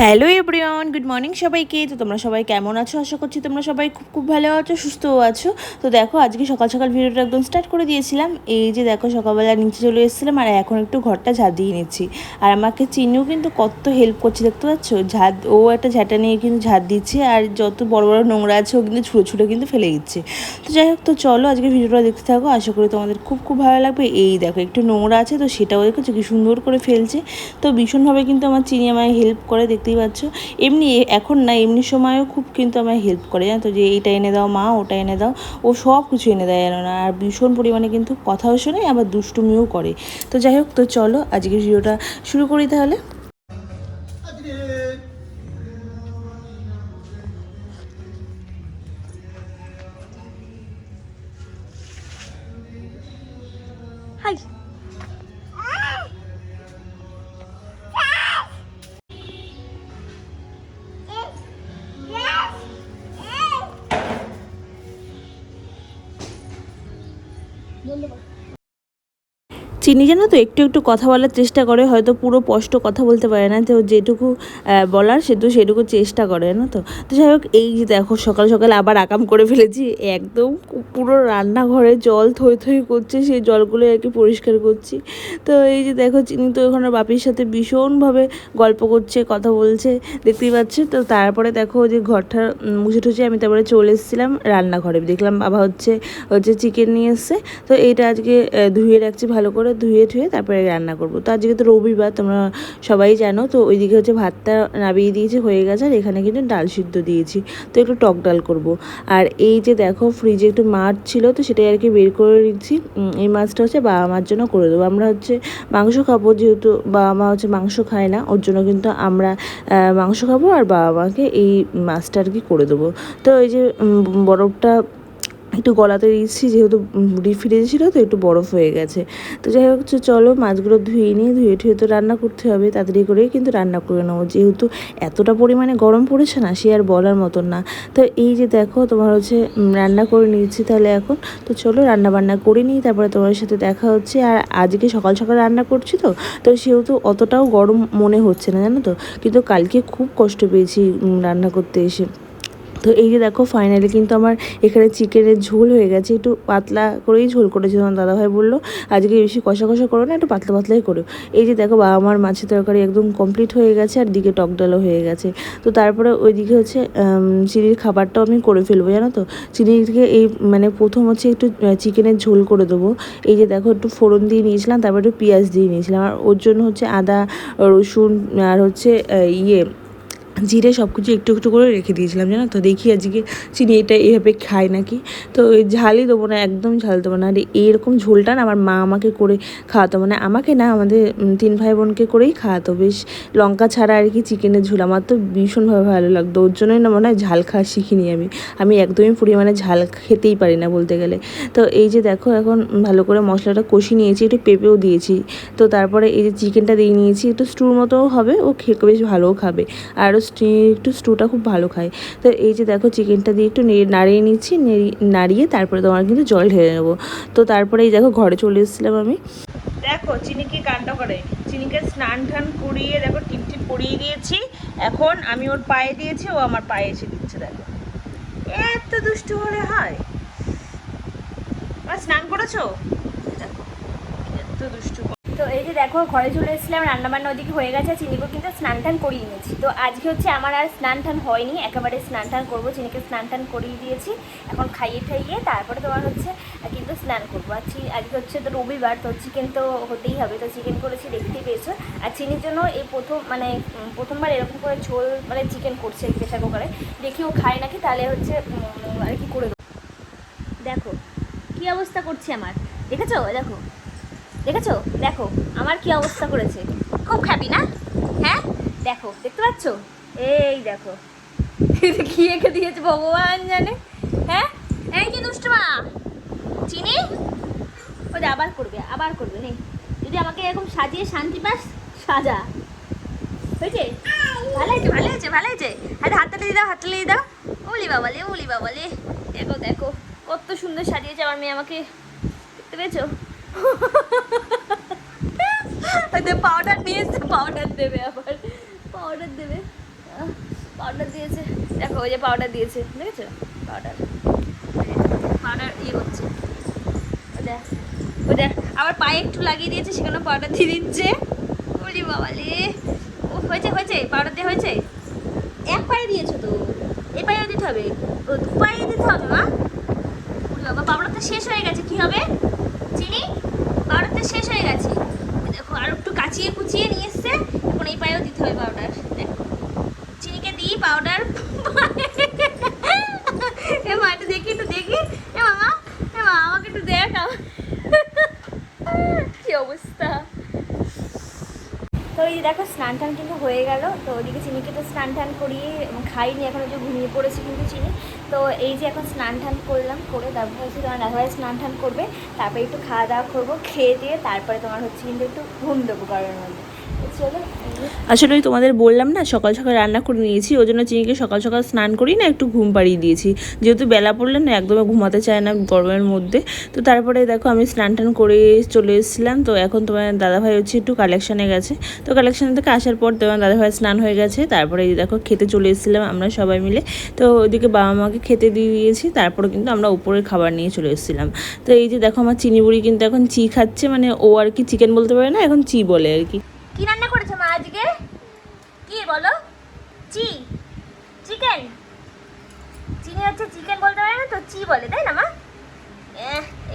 Hello everyone good morning সবাইকে। তো তোমরা সবাই কেমন আছো? আশা করছি তোমরা সবাই খুব খুব ভালো আছো, সুস্থও আছো। তো দেখো, আজকে সকাল সকাল ভিডিওটা একদম স্টার্ট করে দিয়েছিলাম। এই যে দেখো, সকালবেলা নিচে চলে এসেছিলাম আর এখন একটু ঘরটা ঝাঁট দিয়ে নিচ্ছি। আর আমাকে চিনিও কিন্তু কত হেল্প করছে, দেখতে পাচ্ছ? ঝাঁট ও একটা ঝাঁটা নিয়ে কিন্তু ঝাঁট দিচ্ছে আর যত বড় বড় নোংরা আছে, ও কিন্তু ছুঁড়ো ছুঁড়ো কিন্তু ফেলে দিচ্ছে। তো যাই হোক, তো চলো আজকে ভিডিওটা দেখতে থাকো। আশা করি তোমাদের খুব খুব ভালো লাগবে। এই দেখো, একটু নোংরা আছে, তো সেটাও দেখেছ কি সুন্দর করে ফেলছে। তো ভীষণভাবে কিন্তু আমার চিনি আমায় হেল্প করে দেখতেই পাচ্ছ। এমনি এখন না, এমনি সময়ও খুব কিন্তু আমায় হেল্প করে, জানো তো, যে এইটা এনে দাও, মা, ওটা এনে দাও। ও সব কিছু এনে দেয়, জানো না। আর ভীষণ পরিমাণে কিন্তু কথাও শোনে, আবার দুষ্টুমিও করে। তো যাই হোক, তো চলো আজকে ভিডিওটা শুরু করি তাহলে। হাই। চিনি যেন তো? একটু একটু কথা বলার চেষ্টা করে, হয়তো পুরো স্পষ্ট কথা বলতে পারে না। তো যেটুকু বলার সেটু সেটুকু চেষ্টা করে না তো? তো যাই হোক, এই যে দেখো, সকাল সকাল আবার আকাম করে ফেলেছি। একদম পুরো রান্নাঘরে জল থই থই করছে, সেই জলগুলো আর কি পরিষ্কার করছি। তো এই যে দেখো, চিনি তো ওখানে বাপির সাথে ভীষণভাবে গল্প করছে, কথা বলছে, দেখতেই পাচ্ছে? তো তারপরে দেখো, যে ঘরটা মুছে টুছে আমি তারপরে চলে এসেছিলাম রান্নাঘরে। দেখলাম বাবা হচ্ছে হচ্ছে চিকেন নিয়ে এসছে। তো এইটা আজকে ধুয়ে রাখছি ভালো করে। ধুয়ে ধুয়ে তারপরে রান্না করব। তো আজকে তো রবিবার, তোমরা সবাই জানো, তো ওইদিকে হচ্ছে ভাতটা নামিয়ে দিয়েছি, হয়ে গেছে, আর এখানে কিন্তু ডাল সিদ্ধ দিয়েছি। তো একটু টক ডাল করব। আর এই যে দেখো ফ্রিজে একটু মাছ ছিল, তো সেটাই আর কি বের করে নিচ্ছি। এই মাছটা হচ্ছে বাবা মার জন্য করে দেবো। আমরা হচ্ছে মাংস খাব, যেহেতু বাবা মা হচ্ছে মাংস খায় না, ওর জন্য কিন্তু আমরা মাংস খাব, আর বাবা মাকে এই মাছটা আর কি করে দেবো। তো এই যে বরফটা একটু গলাতে দিচ্ছি যেহেতু ফ্রিজে ছিল তো একটু বরফ হয়ে গেছে। তো যাই হোক চলো মাছগুলো ধুয়ে নিয়ে, ধুয়ে ধুয়ে তো রান্না করতে হবে, তাড়াতাড়ি করেই কিন্তু রান্না করে নেব। যেহেতু এতটা পরিমাণে গরম পড়েছে না, সে আর বলার মতন না। তো এই যে দেখো, তোমার হচ্ছে রান্না করে নিচ্ছি তাহলে এখন। তো চলো রান্না বান্না করে নিই, তারপরে তোমার সাথে দেখা হচ্ছে। আর আজকে সকাল সকাল রান্না করছি তো তো সেহেতু অতটাও গরম মনে হচ্ছে না, জানো তো? কিন্তু কালকে খুব কষ্ট পেয়েছি রান্না করতে এসে। তো এই যে দেখো ফাইনালি কিন্তু আমার এখানে চিকেনের ঝোল হয়ে গেছে। একটু পাতলা করেই ঝোল করেছে আমার দাদাভাই বলল, আজকে বেশি কষা কষা করো না, একটু পাতলা পাতলাই করো। এই যে দেখো, বাবা আমার মাছের তরকারি একদম কমপ্লিট হয়ে গেছে, আর দিকে টক ডালও হয়ে গেছে। তো তারপরে ওইদিকে হচ্ছে চিনির খাবারটাও আমি করে ফেলব, জানো তো? চিনিকে এই মানে প্রথম হচ্ছে একটু চিকেনের ঝোল করে দেবো। এই যে দেখো, একটু ফোড়ন দিয়ে নিয়েছিলাম, তারপর একটু পেঁয়াজ দিয়ে নিয়েছিলাম। আর ওর জন্য হচ্ছে আদা, রসুন, আর হচ্ছে ইয়ে জিরে সব কিছু একটু একটু করে রেখে দিয়েছিলাম, জানো তো? দেখি আজকে চিনি এটা এইভাবে খায় নাকি? তো ঝালই দেবো না, একদম ঝাল দেবো না। আর এইরকম ঝোলটা না আমার মা আমাকে করে খাওয়াতো। মানে আমাকে না আমাদের তিন ভাই বোনকে করেই খাওয়াতো। বেশ লঙ্কা ছাড়া আর কি চিকেনের ঝোল। আমার তো ভীষণভাবে ভালো লাগতো। ওর জন্যই না মনে হয় ঝাল খাওয়া শিখিনি আমি। আমি একদমই পরিমাণে ঝাল খেতেই পারি না বলতে গেলে। তো এই যে দেখো এখন ভালো করে মশলাটা কষি নিয়েছি, একটু পেঁপেও দিয়েছি। তো তারপরে এই যে চিকেনটা দিয়ে নিয়েছি, একটু স্টুর মতোও হবে। ও খেয়ে বেশ ভালোও খাবে। আর ও স্টি একটু স্টুটা খুব ভালো খায়। তো এই যে দেখো চিকেনটা দিয়ে একটু নাড়িয়ে নিচ্ছি নাড়িয়ে তারপরে তোমার কিন্তু জল ঢেলে নেব। তো তারপরে এই দেখো ঘরে চলে এসেছিলাম আমি। দেখো, চিনিকে কাণ্ড করে। চিনিকে স্নান টান করিয়ে দেখো টিপ টিপ পরিয়ে দিয়েছি। এখন আমি ওর পায়ে দিয়েছি, ও আমার পায়ে এসে দিচ্ছে, দেখো। এত দুষ্টু হলে হয়। স্নান করেছ? দেখো, এত দুষ্টু তো এই যে দেখো, ঘরে চলে এসেছিলাম, রান্নাবান্না ওদিকে হয়ে গেছে, চিনিকে কিন্তু স্নান টান করিয়ে নিয়েছি তো আজকে হচ্ছে আমার আর স্নান টান হয়নি, একেবারে স্নান টান করব, চিনিকে স্নান টান করিয়ে দিয়েছি। এখন খাইয়ে ঠাইয়ে তারপরে তোমার হচ্ছে কিন্তু স্নান করব। আর আজকে হচ্ছে তো রবিবার, তো চিকেন তো হতেই হবে, তো চিকেন করেছি, দেখতেই পেয়েছ। আর চিনির জন্য এই প্রথম মানে প্রথমবার এরকম করে ঝোল মানে চিকেন করছে প্রেশার কুকারে। দেখি ও খায় নাকি, তাহলে হচ্ছে আর কি করে দেখো, কি অবস্থা করছে আমার? দেখেছ? দেখো। দেখেছ? দেখো, আমার কি অবস্থা করেছে। খুব খাবি না? হ্যাঁ? দেখো, দেখতে পাচ্ছ? এই দেখো। কি এঁকে দিয়েছে ভগবান জানে? হ্যাঁ? এই যে দুষ্টমা। চিনি? ও যে আবার করবে আবার করবে, নেই। যদি আমাকে এরকম সাজিয়ে শান্তি পাস, সাজা। হয়েছে? ভালো হয়েছে ভালো হয়েছে ভালো হয়েছে। হাতে হাতটা দিয়ে দাও হাতটা দিয়ে দাও। ওলি বাবালে ওলি বাবালে। দেখো দেখো, কত সুন্দর সাজিয়েছে আমার মেয়ে আমাকে। দেখতে পেয়েছ? পাউডার নিয়ে এসছে পাউডার দেবে আবার। পাউডার দেবে। পাউডার দিয়েছে। দেখো, ওই যে পাউডার দিয়েছে, দেখেছ? পাউডার পাউডার ইয়ে করছে। দেখ, ও দেখ, আবার পায়ে একটু লাগিয়ে দিয়েছে সেখানে পাউডার দিয়ে দিচ্ছে। বলি বাবা রে। ও, হয়েছে হয়েছে পাউডার দিয়ে হয়েছে। এক পায়ে দিয়েছ তো। এ পায়েও দিতে হবে। ও, দু পায়ে দিতে হবে, মা। বাবা পাউডার তো শেষ হয়ে গেছে, কি হবে? চিনি? শেষ হয়ে গেছে। দেখো, আর একটু কাচিয়ে কুচিয়ে নিয়ে এসছে। এখন এই পায়েও দিতে হবে পাউডার দেখো। চিনিকে দিই পাউডার এ মা একটু দেখি একটু দেখি এ মামা এ মা আমাকে একটু দেখ আমার- কি অবস্থা তো এই যে দেখো স্নান টান কিন্তু হয়ে গেল। তো ওদিকে চিনিকে তো স্নান টান করিয়ে খাইনি, এখন যে ঘুমিয়ে পড়েছি কিন্তু চিনি। তো এই যে এখন স্নান টান করলাম, করে তারপর হচ্ছে তোমার দাদাভাই স্নান টান করবে, তারপরে একটু খাওয়া দাওয়া করব, খেয়ে দিয়ে তারপরে তোমার হচ্ছে কিন্তু একটু ঘুম দেবো গরমের মধ্যে। আসলে ওই তোমাদের বললাম না, সকাল সকাল রান্না করে নিয়েছি, ওই জন্য চিনিকে সকাল সকাল স্নান করি না একটু ঘুম পাড়িয়ে দিয়েছি। যেহেতু বেলা পড়লে না একদমই ঘুমাতে চায় না গরমের মধ্যে। তো তারপরে দেখো আমি স্নান টান করে চলে এসেছিলাম, তো এখন তোমার দাদাভাই হচ্ছে একটু কালেকশানে গেছে। তো কালেকশান থেকে আসার পর তোমার দাদাভাই স্নান হয়ে গেছে, তারপরে দেখো খেতে চলে এসেছিলাম আমরা সবাই মিলে। তো ওইদিকে বাবা মাকে খেতে দিয়ে দিয়েছি, তারপরে কিন্তু আমরা উপরের খাবার নিয়ে চলে এসেছিলাম। তো এই যে দেখো আমার চিনি বুড়ি কিন্তু এখন চি খাচ্ছে মানে ও আর কি চিকেন বলতে পারে না, এখন চি বলে আর কি। কি রান্না করেছে মা আজকে? কি বলো? চি। চিকেন। চিনি হচ্ছে চিকেন বলতে পারে না তো, চি বলে, তাই না মা?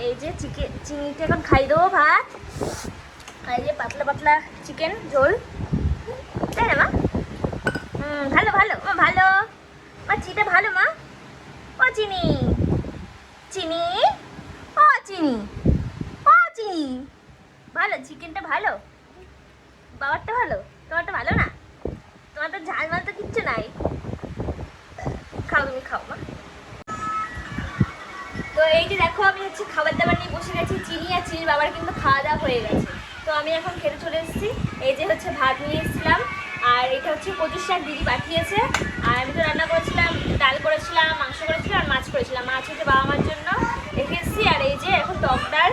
এই যে চিকেন চিনিটা এখন খাই দেবো ভাত। আর এই যে পাতলা পাতলা চিকেন ঝোল। তাই না মা? হুম, ভালো ভালো, মা ভালো। মা, চিটা ভালো, মা। ও চিনি। চিনি? ও চিনি। ও চিনি। ভালো, চিকেনটা ভালো। বাবারটা ভালো? তোমারটা ভালো না? তোমার তো ঝাল মাল তো কিচ্ছু নাই। খাও তুমি, খাও, মা। তো এই যে দেখো, আমি হচ্ছে খাবার দাবার নিয়ে বসে গেছি, চিনি আর চিনির বাবার কিন্তু খাওয়া দাওয়া হয়ে গেছে। তো আমি এখন খেতে চলে এসেছি। এই যে হচ্ছে ভাত নিয়ে এসেছিলাম, আর এটা হচ্ছে পঁচিশ শাক দিদি পাঠিয়েছে। আর আমি তো রান্না করেছিলাম, ডাল করেছিলাম, মাংস করেছিলাম আর মাছ করেছিলাম। মাছ হচ্ছে বাবা মার জন্য রেখে এসেছি। আর এই যে এখন টক ডাল,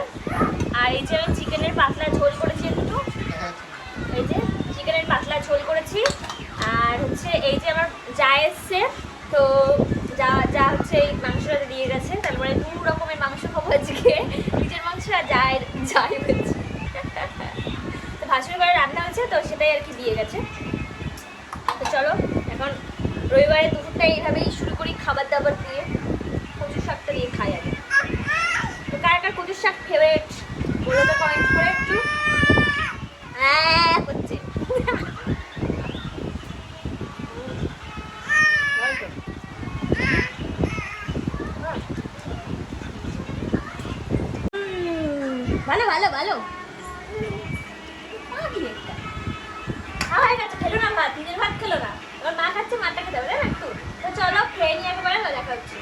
আর এই যে আমি চিকেনের পাতলা ঝোল করেছি চিকেনের পাতলা ঝোল করেছি। আর হচ্ছে এই যে আমার যা এসছে, তো যা যা হচ্ছে এই মাংসটা দিয়ে গেছে তারপরে দু রকমের মাংস খাব আজকে। নিজের মাংস আর যাই যাই হয়েছে। তো ভাসুর ঘরে রান্না হয়েছে, তো সেটাই আর কি দিয়ে গেছে। তো চলো, এখন রবিবারে দুপুরটা এইভাবেই শুরু করি খাবার দাবার দিয়ে। কচুর শাকটা দিয়ে খাই আগে। তো কার কার কচুর শাক ফেভারিট বলে তো কমেন্ট করে একটু। হ্যাঁ হচ্ছে ভালো ভালো ভালো। খেলো না ভাত খেলো না। এবার মা খাচ্ছে মাটা খেতে হবে না একটু? তো চলো, খেয়ে নিয়ে একেবারে দেখা হচ্ছে।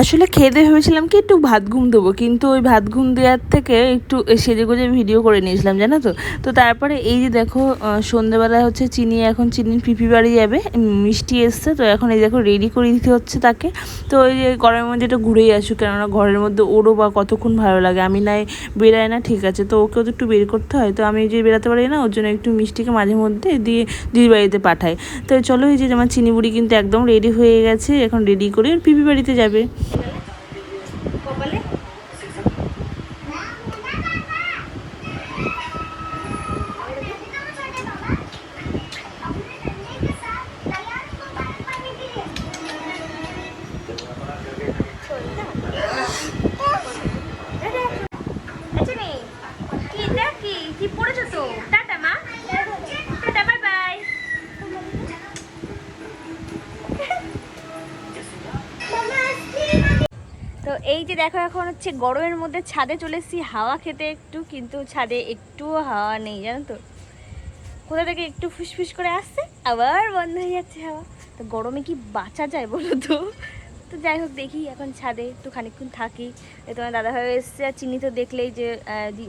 আসলে খেয়ে দিয়ে ভেবেছিলাম কি একটু ভাত ঘুম দেবো কিন্তু ওই ভাত ঘুম দেওয়ার থেকে একটু সেজে গুজে ভিডিও করে নিয়েছিলাম জানো তো? তো তারপরে এই যে দেখো আহ, সন্ধেবেলা হচ্ছে চিনি এখন চিনির পিপি বাড়ি যাবে মিষ্টি এসছে তো এখন এই দেখো রেডি করে দিতে হচ্ছে তাকে। তো ওই যে গরমের মধ্যে একটু ঘুরেই আসুক কেননা ঘরের মধ্যে ওরও বা কতক্ষণ ভালো লাগে। আমি নাই বেরাই না ঠিক আছে তো ওকেও তো একটু বের করতে হয়। তো আমি যে বেরাতে পারি না ওর জন্য একটু মিষ্টিকে মাঝে মধ্যে দিয়ে দিদির বাড়িতে পাঠাই। তো চলো এই যে আমার চিনি বুড়ি কিন্তু একদম রেডি হয়ে গেছে এখন রেডি করে ওর পিপি বাড়িতে যাবে। এই যে দেখো এখন হচ্ছে গরমের মধ্যে ছাদে চলে এসেছি হাওয়া খেতে একটু কিন্তু ছাদে একটুও হাওয়া নেই জানো তো। কোথা থেকে একটু ফুসফুস করে আসছে আবার বন্ধ হয়ে যাচ্ছে হাওয়া। তো গরমে কি বাঁচা যায় বলো তো? তো যাই হোক দেখি এখন ছাদে একটু খানিকক্ষণ থাকি। এই তোমার দাদা ভাই এসছে আর চিনি তো দেখলেই যে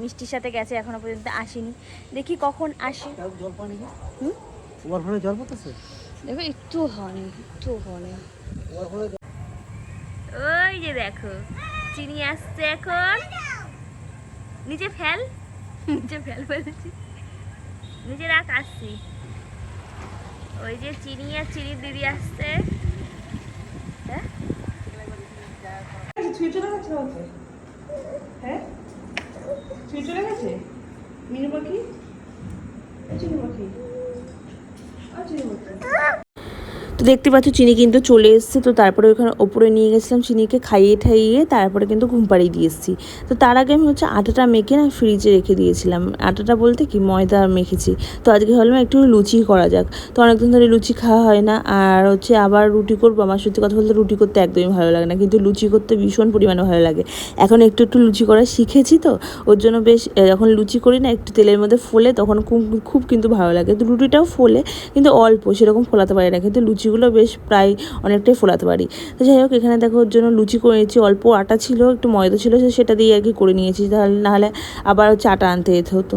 মিষ্টির সাথে গেছে এখনও পর্যন্ত আসেনি। দেখি কখন আসে। জল পানি জল পড়তেছে? দেখো একটু হয়নি একটু হয়নি ওই যে দেখো, চিনি আসছে এখন। নিচে ফেল নিচে ফেল বলেছি। নিচে রাখ, আসছি। ওই যে চিনি আর চিনির দিদি আসছে। হ্যাঁ? হ্যাঁ? চলে গেছে? মিনু পাখি? চিনু পাখি। আর চিনু তো দেখতে পাচ্ছ চিনি কিন্তু চলে এসেছে। তো তারপরে ওখানে ওপরে নিয়ে গেছিলাম চিনিকে খাইয়ে ঠাইয়ে তারপরে কিন্তু ঘুম পাড়িয়ে দিয়ে এসেছি। তো তার আগে আমি হচ্ছে আটাটা মেখে না ফ্রিজে রেখে দিয়েছিলাম। আটাটা বলতে কি ময়দা মেখেছি। তো আজকে ভাবলাম একটু লুচি করা যাক। তো অনেকদিন ধরে লুচি খাওয়া হয় না। আর হচ্ছে আবার রুটি করব। আমার সত্যি কথা বলতে রুটি করতে একদমই ভালো লাগে না। কিন্তু লুচি করতে ভীষণ পরিমাণে ভালো লাগে। এখন একটু একটু লুচি করা শিখেছি তো। ওর জন্য বেশ যখন লুচি করি না, একটু তেলের মধ্যে ফোলে, তখন খুব কিন্তু ভালো লাগে। তো রুটিটাও ফোলে, কিন্তু অল্প, সেরকম ফোলাতে পারি না। কিন্তু লুচিগুলো বেশ প্রায় অনেকটাই ফোলাতে পারি। তো যাই হোক, এখানে দেখো ওর জন্য লুচি করেছি। অল্প আটা ছিল, একটু ময়দা ছিল সেটা দিয়ে আর কি করে নিয়েছি। তাহলে নাহলে আবার হচ্ছে আটা আনতে যেতে হতো।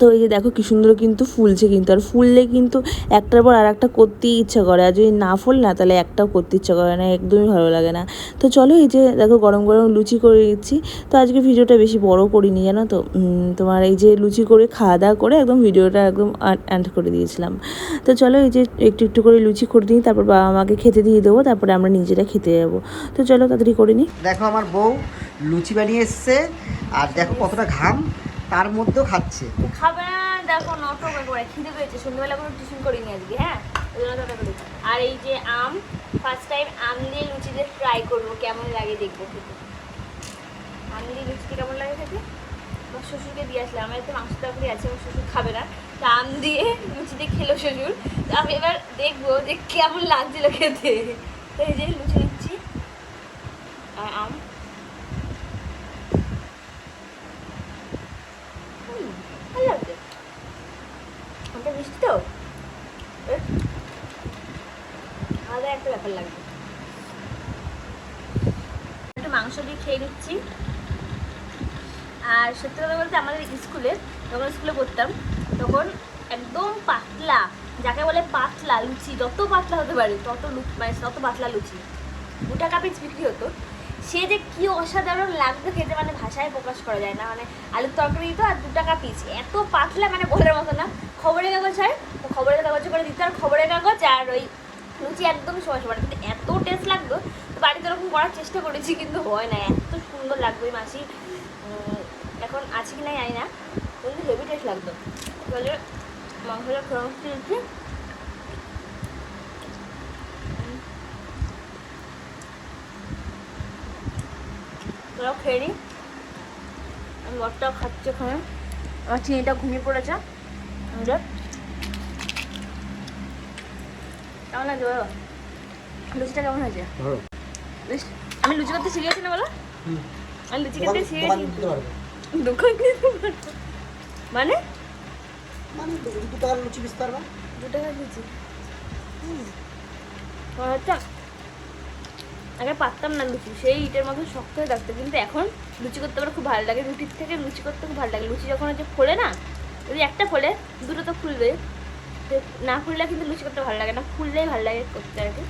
তো এই যে দেখো কি সুন্দর কিন্তু ফুলছে কিন্তু, আর ফুললে কিন্তু একটার পর আর একটা করতেই ইচ্ছা করে, আর যদি না ফুল না তাহলে একটাও করতে ইচ্ছা করে না, একদমই ভালো লাগে না। তো চলো এই যে দেখো গরম গরম লুচি করে নিচ্ছি তো আজকে ভিডিওটা বেশি বড় করিনি জানো তো? তোমার এই যে লুচি করে খাওয়া দাওয়া করে একদম ভিডিওটা একদম অ্যান্ড করে দিয়েছিলাম। তো চলো এই যে একটু একটু করে লুচি করে নিই তারপর বাবা মাকে খেতে দিয়ে দেবো, তারপরে আমরা নিজেরা খেতে যাব। তো চলো তাড়াতাড়ি করে নিই দেখো আমার বউ লুচি বানিয়ে এসছে, আর দেখো কতটা ঘাম। তার মধ্যেও খাচ্ছে। খাবে না, দেখো নটো করে খিদে পেয়েছে। সন্ধ্যেবেলা করে টিউশন করিনি আজকে হ্যাঁ। আর এই যে আম ফার্স্ট টাইম আম দিয়ে লুচি দিয়ে ট্রাই করব, কেমন লাগে দেখব আম দিয়ে লুচিতে কেমন লাগে খেতে? আমার শ্বশুরকে দিয়ে আসলে আমার তো মাংস তরকারি আছে, আমার শ্বশুর খাবে না। তা আম দিয়ে লুচি দিয়ে খেলো শ্বশুর। তো আমি এবার দেখব যে কেমন লাগছিল খেতে। এই যে লুচি নিচ্ছি আর আম হুম, ভালো লাগছে ওটা মিষ্টি তো? আলাদা একটা ব্যাপার লাগবে। একটু মাংস দিয়ে খেয়ে নিচ্ছি। আর সত্যি কথা বলতে আমাদের স্কুলে, যখন স্কুলে পড়তাম, তখন একদম পাতলা, যাকে বলে পাতলা লুচি, যত পাতলা হতে পারে, তত মানে তত পাতলা লুচি। দু টাকা বিক্রি হতো। সে যে কি অসাধারণ লাগতো খেতে মানে ভাষায় প্রকাশ করা যায় না। মানে আলুর তরকারি তো আর দু টাকা পিস এত পাতলা মানে বলার মতো না। খবরের কাগজ হয় তো খবরের কাগজে করে দিত আর খবরের কাগজ আর ওই লুচি একদম সমান সমান। কিন্তু এত টেস্ট লাগতো তো বাড়িতে ওরকম করার চেষ্টা করেছি কিন্তু হয় না। এত সুন্দর ওই মাসি। এখন আছে কি না জানি না। কিন্তু হেভি টেস্ট লাগতো। মাংসটা ফ্রন্স দিয়েছি তোরাও খেয়ে নি আমি বরটাও খাচ্ছে ওখানে। আমার চিনিটা ঘুমিয়ে পড়েছে। কেমন লাগছে বলো? লুচিটা কেমন হয়েছে? আমি লুচি করতে শিখেছি না বলো? আমি লুচি করতে শিখেছি দোকান মানে? মানে দু দু টাকার লুচি বেচতে পারবা দু টাকা লুচি। আগে পারতাম না লুচি। সেই ইটের মতো শক্ত হয়ে থাকতো। কিন্তু এখন লুচি করতে আমার খুব ভালো লাগে। রুটির থেকে লুচি করতে খুব ভালো লাগে। লুচি যখন হচ্ছে ফোলে না, যদি একটা ফোলে, দুটো তো ফুলবে তো না ফুললে কিন্তু লুচি করতে ভালো লাগে না। ফুললেই ভালো লাগে করতে আর কি।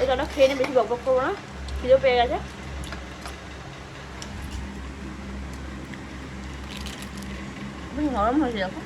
ওই জন্য খেয়ে নিয়ে বেশি বক বক করব না। খিদেও পেয়ে গেছে। নরম হয়েছে দেখো।